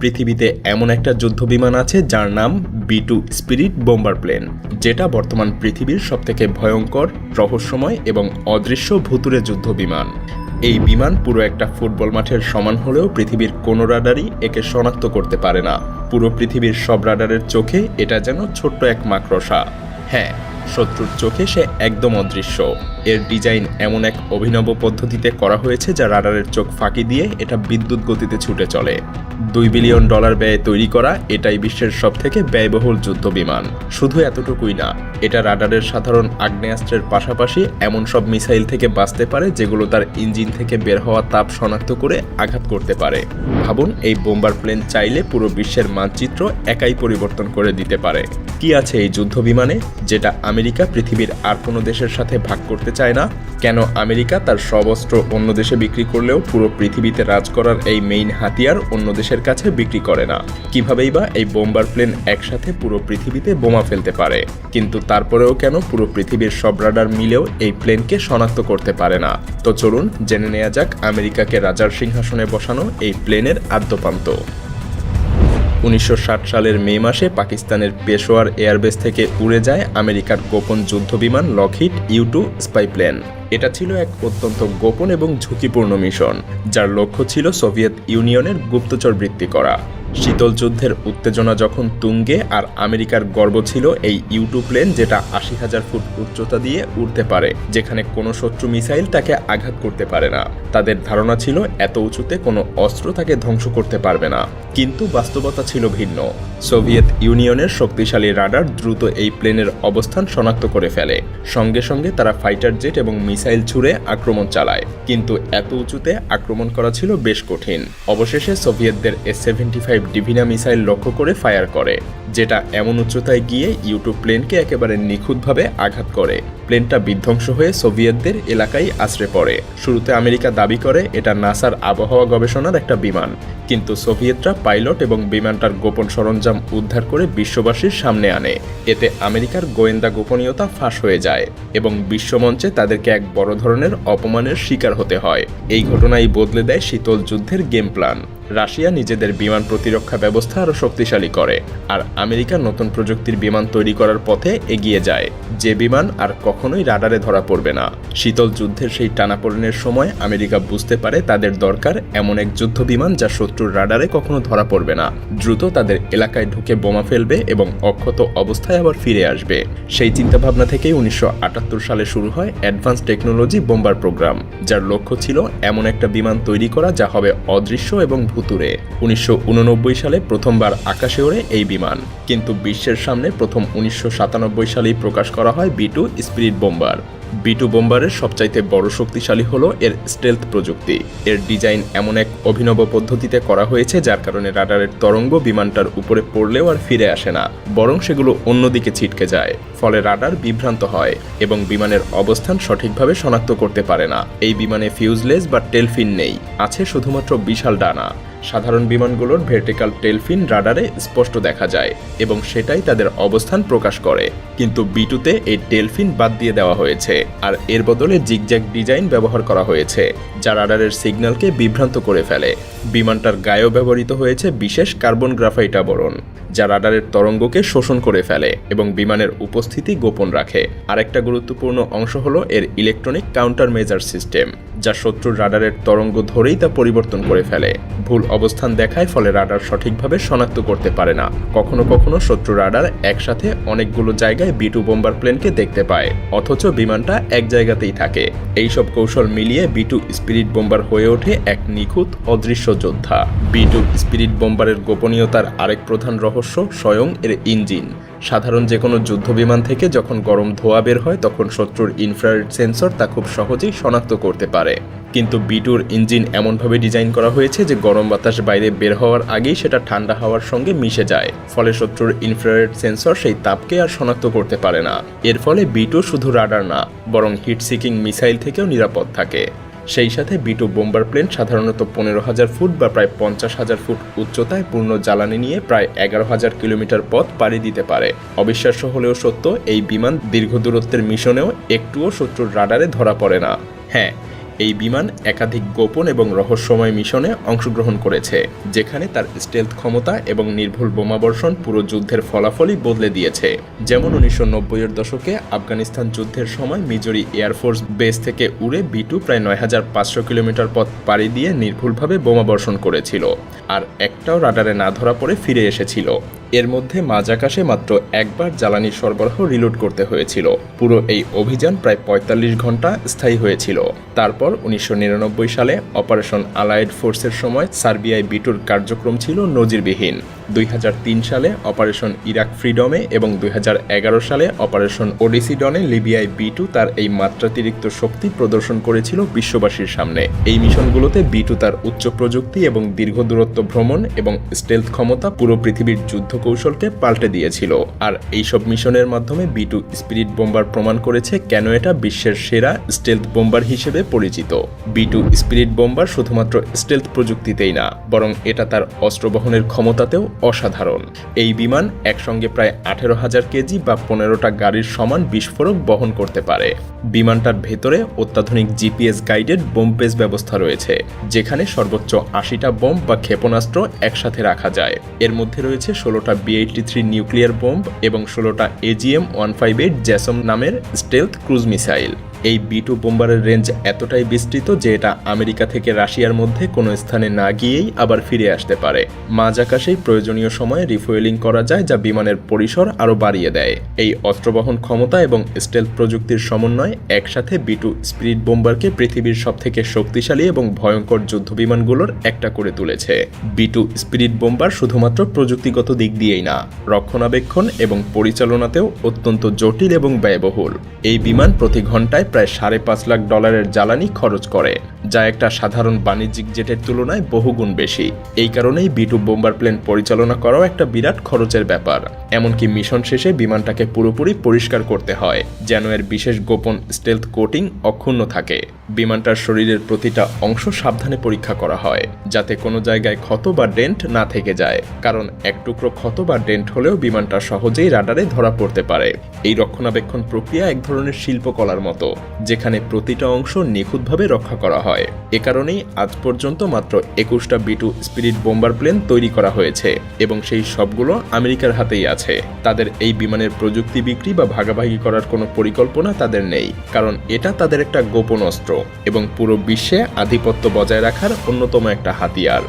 পৃথিবীতে এমন একটা যুদ্ধ বিমান আছে যার নাম B two spirit bomber plane, যেটা বর্তমান পৃথিবীর সবথেকে ভয়ঙ্কর, রহস্যময় এবং অদৃশ্য ভুতুরে যুদ্ধ বিমান এই বিমান পুরো একটা ফুটবল মাঠের সমান হলেও পৃথিবীর কোনো রাডারই একে শনাক্ত করতে পারে না। পুরো পৃথিবীর সব রাডারের চোখে এটা যেন ছোট্ট এক মাকড়সা। হ্যাঁ শত্রুর চোখে সে একদম অদৃশ্য। এর ডিজাইন এমন এক অভিনব পদ্ধতিতে করা হয়েছে যা রাডারের চোখ ফাঁকি দিয়ে এটা বিদ্যুৎ গতিতে ছুটে চলে। দুই বিলিয়ন ডলার ব্যয়ে তৈরি করা এটাই বিশ্বের সবথেকে ব্যয়বহুল যুদ্ধ বিমান। শুধু এতটুকুই না, এটা রাডারের সাধারণ আগ্নেয়াস্ত্রের পাশাপাশি এমন সব মিসাইল থেকে বাঁচতে পারে যেগুলো তার ইঞ্জিন থেকে বের হওয়া তাপ শনাক্ত করে আঘাত করতে পারে। ভাবুন, এই বোম্বার প্লেন চাইলে পুরো বিশ্বের মানচিত্র একাই পরিবর্তন করে দিতে পারে। কি আছে এই যুদ্ধ বিমানে, যেটা আমেরিকা পৃথিবীর আর কোনো দেশের সাথে ভাগ করতে চায় না? কেন আমেরিকা তার সব অস্ত্র অন্য দেশে বিক্রি করলেও পুরো পৃথিবীতে রাজ করার এই মেইন হাতিয়ার অন্য দেশের কাছে বিক্রি করে না? কিভাবেই বা এই বোম্বার প্লেন একসাথে পুরো পৃথিবীতে বোমা ফেলতে পারে? কিন্তু তারপরেও কেন পুরো পৃথিবীর সব রাডার মিলেও এই প্লেনকে শনাক্ত করতে পারে না? তো চলুন জেনে নেওয়া যাক আমেরিকাকে রাজার সিংহাসনে বসানো এই প্লেনের আদ্যপান্ত। উনিশশো ষাট সালের মে মাসে পাকিস্তানের পেশোয়ার এয়ারবেস থেকে উড়ে যায় আমেরিকার গোপন যুদ্ধবিমান Lockheed U two spy plane এটা ছিল এক অত্যন্ত গোপন এবং ঝুঁকিপূর্ণ মিশন, যার লক্ষ্য ছিল সোভিয়েত ইউনিয়নের গুপ্তচর বৃত্তি করা। শীতল যুদ্ধের উত্তেজনা যখন তুঙ্গে আর আমেরিকার গর্ব ছিল এই ইউটু প্লেন যেটা আশি হাজার ফুট উচ্চতা দিয়ে উড়তে পারে, যেখানে কোনো শত্রু মিসাইল তাকে আঘাত করতে পারে না। তাদের ধারণা ছিল এত উঁচুতে কোনো অস্ত্র তাকে ধ্বংস করতে পারবে না। কিন্তু বাস্তবতা ছিল ভিন্ন। সোভিয়েত ইউনিয়নের শক্তিশালী রাডার দ্রুত এই প্লেনের অবস্থান শনাক্ত করে ফেলে। সঙ্গে সঙ্গে তারা ফাইটার জেট এবং মিসাইল ছুড়ে আক্রমণ চালায়। কিন্তু এত উঁচুতে আক্রমণ করা ছিল বেশ কঠিন। অবশেষে সোভিয়েতদের S seventy five Dvina missile লক্ষ্য করে ফায়ার করে, যেটা এমন উচ্চতায় গিয়ে ইউটিউব প্লেনকে একেবারে নিখুঁতভাবে আঘাত করে। প্লেনটা বিধ্বংস হয়ে সোভিয়েতদের এলাকায় আশ্রে পড়ে। শুরুতে আমেরিকা দাবি করে এটা নাসার আবহাওয়া গবেষণার একটা বিমান। কিন্তু সোভিয়েতরা পাইলট এবং বিমানটার গোপন সরঞ্জাম উদ্ধার করে বিশ্ববাসীর সামনে আনে। এতে আমেরিকার গোয়েন্দা গোপনীয়তা ফাঁস হয়ে যায় এবং বিশ্বমঞ্চে তাদেরকে এক বড় ধরনের অপমানের শিকার হতে হয়। এই ঘটনাই বদলে দেয় শীতল যুদ্ধের গেম প্ল্যান। রাশিয়া নিজেদের বিমান প্রতিরক্ষা ব্যবস্থা আরও শক্তিশালী করে, আর আমেরিকা নতুন প্রযুক্তির বিমান তৈরি করার পথে এগিয়ে যায়, যে বিমান আর কখনোই রাডারে ধরা পড়বে না। শীতল যুদ্ধের সেই টানাপোড়েনের সময় আমেরিকা বুঝতে পারে তাদের দরকার এমন এক যুদ্ধ বিমান যা শত্রুর রাডারে কখনো ধরা পড়বে না। দ্রুত তাদের এলাকায় ঢুকে বোমা ফেলবে এবং অক্ষত অবস্থায় আবার ফিরে আসবে। সেই চিন্তাভাবনা থেকেই উনিশশো আটাত্তর সালে শুরু হয় অ্যাডভান্স টেকনোলজি বোম্বার প্রোগ্রাম, যার লক্ষ্য ছিল এমন একটা বিমান তৈরি করা যা হবে অদৃশ্য এবং ভুতুরে উনিশশো সালে প্রথমবার আকাশে ওড়ে এই বিমান। কিন্তু বিশ্বের সামনে প্রথম উনিশশো সাতানব্বই সালেই প্রকাশ করা হয় B two spirit bomber. B two বোম্বারের সবচাইতে বড় শক্তিশালী হলো এর স্টেলথ প্রযুক্তি। এর ডিজাইন এমন এক অভিনব পদ্ধতিতে করা হয়েছে যার কারণে রাডারের তরঙ্গ বিমানটার উপরে পড়লেও আর ফিরে আসে না, বরং সেগুলো অন্যদিকে ছিটকে যায়, ফলে রাডার বিভ্রান্ত হয় এবং বিমানের অবস্থান সঠিকভাবে শনাক্ত করতে পারে না। এই বিমানে ফিউজলেস বা টেলফিন নেই, আছে শুধুমাত্র বিশাল ডানা। সাধারণ বিমানগুলোর ভার্টিক্যাল টেলফিন রাডারে স্পষ্ট দেখা যায় এবং সেটাই তাদের অবস্থান প্রকাশ করে। কিন্তু বিটুতে এই টেলফিন বাদ দিয়ে দেওয়া হয়েছে আর এর বদলে জিগজ্যাগ ডিজাইন ব্যবহার করা হয়েছে, যা রাডারের সিগন্যালকে বিভ্রান্ত করে ফেলে। বিমানটার গায়েও ব্যবহৃত হয়েছে বিশেষ কার্বন গ্রাফাইট আবরণ যা রাডারের তরঙ্গকে শোষণ করে ফেলে এবং বিমানের উপস্থিতি গোপন রাখে। আরেকটা গুরুত্বপূর্ণ অংশ হলো এর ইলেকট্রনিক কাউন্টার মেজার সিস্টেম যা শত্রুর রাডারের তরঙ্গ ধরেই তা পরিবর্তন করে ফেলে। ভুল অবস্থান দেখায় ফলে রাডার সঠিকভাবে শনাক্ত করতে পারে না। কখনো কখনো শত্রু রাডার একসাথে অনেকগুলো জায়গায় বিটু বোম্বার প্লেনকে দেখতে পায়, অথচ বিমানটা এক জায়গাতেই থাকে। এইসব কৌশল মিলিয়ে বিটু স্পিরিট বোম্বার হয়ে ওঠে এক নিখুঁত, অদৃশ্য যোদ্ধা। বিটু স্পিরিট বোম্বারের গোপনীয়তার আরেক প্রধান রহস্য স্বয়ং এর ইঞ্জিন। সাধারণ যে কোনো যুদ্ধ বিমান থেকে যখন গরম ধোয়া বের হয়, তখন শত্রুর ইনফ্রারেড সেন্সর তা খুব সহজেই শনাক্ত করতে পারে। কিন্তু বিটুর ইঞ্জিন এমনভাবে ডিজাইন করা হয়েছে যে গরম বাতাস বাইরে বের হওয়ার আগেই সেটা ঠান্ডা হাওয়ার সঙ্গে মিশে যায়। ফলে শত্রুর ইনফ্রারেড সেন্সর সেই তাপকে আর শনাক্ত করতে পারে না। এর ফলে বিটু শুধু রাডার না, বরং হিট সিকিং মিসাইল থেকেও নিরাপদ থাকে। সেই সাথে বিটু বোম্বার প্লেন সাধারণত পনেরো হাজার ফুট বা প্রায় পঞ্চাশ হাজার ফুট উচ্চতায় পূর্ণ জ্বালানি নিয়ে প্রায় এগারো হাজার কিলোমিটার পথ পাড়ি দিতে পারে। অবিশ্বাস্য হলেও সত্য, এই বিমান দীর্ঘ দূরত্বের মিশনেও একটুও শত্রুর রাডারে ধরা পড়ে না। হ্যাঁ এই বিমান একাধিক গোপন এবং রহস্যময় মিশনে অংশগ্রহণ করেছে, যেখানে তার স্টেলথ ক্ষমতা এবং নির্ভুল বোমাবর্ষণ পুরো যুদ্ধের ফলাফলই বদলে দিয়েছে। যেমন উনিশশো নব্বইয়ের দশকে আফগানিস্তান যুদ্ধের সময় মিজোরি এয়ারফোর্স বেস থেকে উড়ে বিটু প্রায় নয় হাজার পাঁচশো কিলোমিটার পথ পাড়ি দিয়ে নির্ভুলভাবে বোমাবর্ষণ করেছিল, আর একটাও রাডারে না ধরা পড়ে ফিরে এসেছিল। এর মধ্যে মাঝ আকাশে মাত্র একবার জ্বালানি সরবরাহ রিলোড করতে হয়েছিল। পুরো এই অভিযান প্রায় পঁয়তাল্লিশ ঘণ্টা স্থায়ী হয়েছিল। তারপর উনিশশো নিরানব্বই সালে অপারেশন আলায়েড ফোর্সের সময় সার্বিয়ায় বিটুর কার্যক্রম ছিল নজিরবিহীন। দুই হাজার তিন সালে অপারেশন ইরাক ফ্রিডমে এবং দুই হাজার এগারো সালে অপারেশন ওডিসিডনে লিবিয়ায় বি টু তার এই মাত্রাতিরিক্ত শক্তি প্রদর্শন করেছিল বিশ্ববাসীর সামনে। এই মিশনগুলোতে বি টু তার উচ্চ প্রযুক্তি এবং দীর্ঘ দূরত্ব ভ্রমণ এবং স্টেলথ ক্ষমতা পুরো পৃথিবীর যুদ্ধ কৌশলকে পাল্টে দিয়েছিল। আর এইসব মিশনের মাধ্যমে বি টু স্পিরিট বোম্বার প্রমাণ করেছে কেন এটা বিশ্বের সেরা স্টেলথ বোম্বার হিসেবে পরিচিত। বি টু স্পিরিট বোম্বার শুধুমাত্র স্টেলথ প্রযুক্তিতেই না, বরং এটা তার অস্ত্র বহনের ক্ষমতাতেও অসাধারণ। এই বিমান একসঙ্গে প্রায় আঠেরো হাজার কেজি বা পনেরোটা গাড়ির সমান বিস্ফোরক বহন করতে পারে। বিমানটার ভেতরে অত্যাধুনিক জিপিএস গাইডেড বোম বেস ব্যবস্থা রয়েছে, যেখানে সর্বোচ্চ আশিটা বোম বা ক্ষেপণাস্ত্র একসাথে রাখা যায়। এর মধ্যে রয়েছে ষোলোটা বিএইটি থ্রি নিউক্লিয়ার বোম্ব এবং ষোলোটা AGM one five eight JASSM নামের স্টেলথ ক্রুজ মিসাইল এই বি টু বোম্বারের রেঞ্জ এতটাই বিস্তৃত যে এটা আমেরিকা থেকে রাশিয়ার মধ্যে কোনো স্থানে না গিয়েই আবার ফিরে আসতে পারে। মাঝ আকাশেই প্রয়োজনীয় সময়ে রিফুয়েলিং করা যায় যা বিমানের পরিসর আরও বাড়িয়ে দেয়। এই অস্ত্রবহন ক্ষমতা এবং স্টেল প্রযুক্তির সমন্বয় একসাথে বি টু স্পিরিট বোম্বারকে পৃথিবীর সবথেকে শক্তিশালী এবং ভয়ঙ্কর যুদ্ধ বিমানগুলোর একটা করে তুলেছে। বি টু স্পিরিট বোম্বার শুধুমাত্র প্রযুক্তিগত দিক দিয়েই না, রক্ষণাবেক্ষণ এবং পরিচালনাতেও অত্যন্ত জটিল এবং ব্যয়বহুল। এই বিমান প্রতি ঘন্টায় প্রায় সাড়ে পাঁচ লাখ ডলারের জ্বালানি খরচ করে। যা একটা সাধারণ বাণিজ্যিক জেটের তুলনায় বহুগুণ বেশি। এই কারণেই বিটু বোম্বার প্লেন পরিচালনা করাও একটা বিরাট খরচের ব্যাপার। এমনকি মিশন শেষে বিমানটাকে পুরোপুরি পরিষ্কার করতে হয়, যেন এর বিশেষ গোপন স্টেলথ কোটিং অক্ষুণ্ণ থাকে। বিমানটার শরীরের প্রতিটা অংশ সাবধানে পরীক্ষা করা হয়, যাতে কোনো জায়গায় ক্ষত বা ডেন্ট না থেকে যায়। কারণ এক টুকরো ক্ষত বা ডেন্ট হলেও বিমানটা সহজেই রাডারে ধরা পড়তে পারে। এই রক্ষণাবেক্ষণ প্রক্রিয়া এক ধরনের শিল্পকলার মতো, যেখানে প্রতিটা অংশ নিখুঁতভাবে রক্ষা করা হয়। এ কারণেই আজ পর্যন্ত মাত্র একুশটা বিটু স্পিরিট বোম্বার প্লেন তৈরি করা হয়েছে এবং সেই সবগুলো আমেরিকার হাতেই আছে। তাদের এই বিমানের প্রযুক্তি বিক্রি বা ভাগাভাগি করার কোনো পরিকল্পনা তাদের নেই, কারণ এটা তাদের একটা গোপন অস্ত্র এবং পুরো বিশ্বে আধিপত্য বজায় রাখার অন্যতম একটা হাতিয়ার।